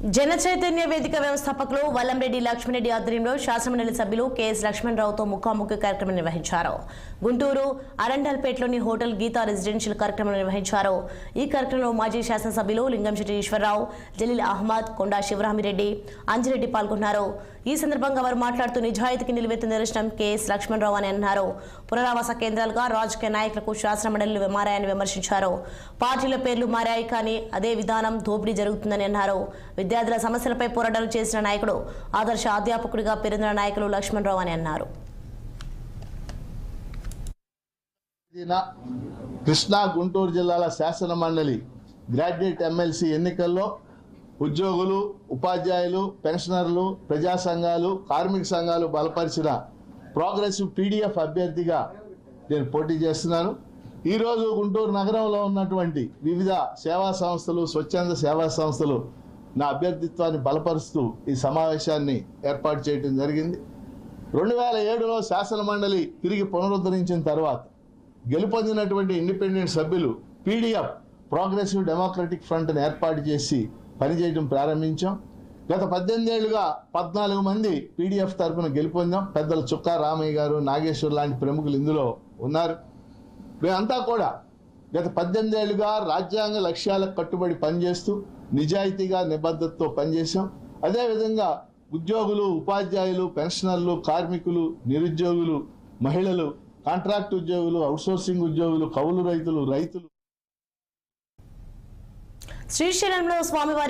జన చైతన్య వేదిక వ్యవస్థాపకులు వల్లంరెడ్డి లక్ష్మణరెడ్డి ఆధ్వర్యంలో శాసనమండలి సభ్యులు కెఎస్ లక్ష్మణరావుతో ముఖాముఖి కార్యక్రమం నిర్వహించారు. గుంటూరు అరండల్పేటలోని హోటల్ గీతా రెసిడెన్షియల్ కార్యక్రమం నిర్వహించారు. ఈ కార్యక్రమంలో మాజీ శాసనసభ్యులు లింగంశెట్టి ఈశ్వరరావు జలీల్ అహ్మద్ కొండా శివరామిరెడ్డి అంజిరెడ్డి పాల్గొన్నారు. ఈ సందర్భంగా వారు మాట్లాడుతూ నిజాయితీకి నిలువెత్తిన నిరసనం కెఎస్ లక్ష్మణరావు అని అన్నారు. పునరావాస కేంద్రాలుగా రాజకీయ నాయకులకు శాసనమండలిలు మారాయని విమర్శించారు. పార్టీల పేర్లు మారాయి కానీ అదే విధానం దోపిడీ జరుగుతుందని అన్నారు. విద్యార్థుల సమస్యలపై పోరాటాలు చేసిన నాయకుడు ఆదర్శ అధ్యాపకుడిగా పేరొందిన నాయకులు లక్ష్మణరావు అని అన్నారు. కృష్ణా గుంటూరు జిల్లాల శాసన మండలి గ్రాడ్యుయేట్ ఎమ్మెల్సీ ఎన్నికల్లో ఉద్యోగులు ఉపాధ్యాయులు పెన్షనర్లు ప్రజా సంఘాలు కార్మిక సంఘాలు బలపరిచిన ప్రోగ్రెసివ్ పీడిఎఫ్ అభ్యర్థిగా నేను పోటీ చేస్తున్నాను. ఈరోజు గుంటూరు నగరంలో ఉన్నటువంటి వివిధ సేవా సంస్థలు స్వచ్ఛంద సేవా సంస్థలు నా అభ్యర్థిత్వాన్ని బలపరుస్తూ ఈ సమావేశాన్ని ఏర్పాటు చేయడం జరిగింది. రెండు వేల ఏడులో శాసనమండలి తిరిగి పునరుద్ధరించిన తర్వాత గెలుపొందినటువంటి ఇండిపెండెంట్ సభ్యులు పీడిఎఫ్ ప్రోగ్రెసివ్ డెమోక్రటిక్ ఫ్రంట్ని ఏర్పాటు చేసి పనిచేయడం ప్రారంభించాం. గత పద్దెనిమిది ఏళ్ళుగా పద్నాలుగు మంది పీడిఎఫ్ తరఫున గెలుపొందాం. పెద్దలు చుక్కా రామయ్య గారు నాగేశ్వర్ లాంటి ప్రముఖులు ఇందులో ఉన్నారు. మేమంతా కూడా గత పద్దెనిమిది ఏళ్ళుగా రాజ్యాంగ లక్ష్యాలకు కట్టుబడి పనిచేస్తూ నిజాయితీగా నిబద్ధతతో పనిచేశాం. అదేవిధంగా ఉద్యోగులు ఉపాధ్యాయులు పెన్షనర్లు కార్మికులు నిరుద్యోగులు మహిళలు కాంట్రాక్ట్ ఉద్యోగులు అవుట్సోర్సింగ్ ఉద్యోగులు కౌలు రైతులు రైతులు. శ్రీశైలంలో స్వామివారి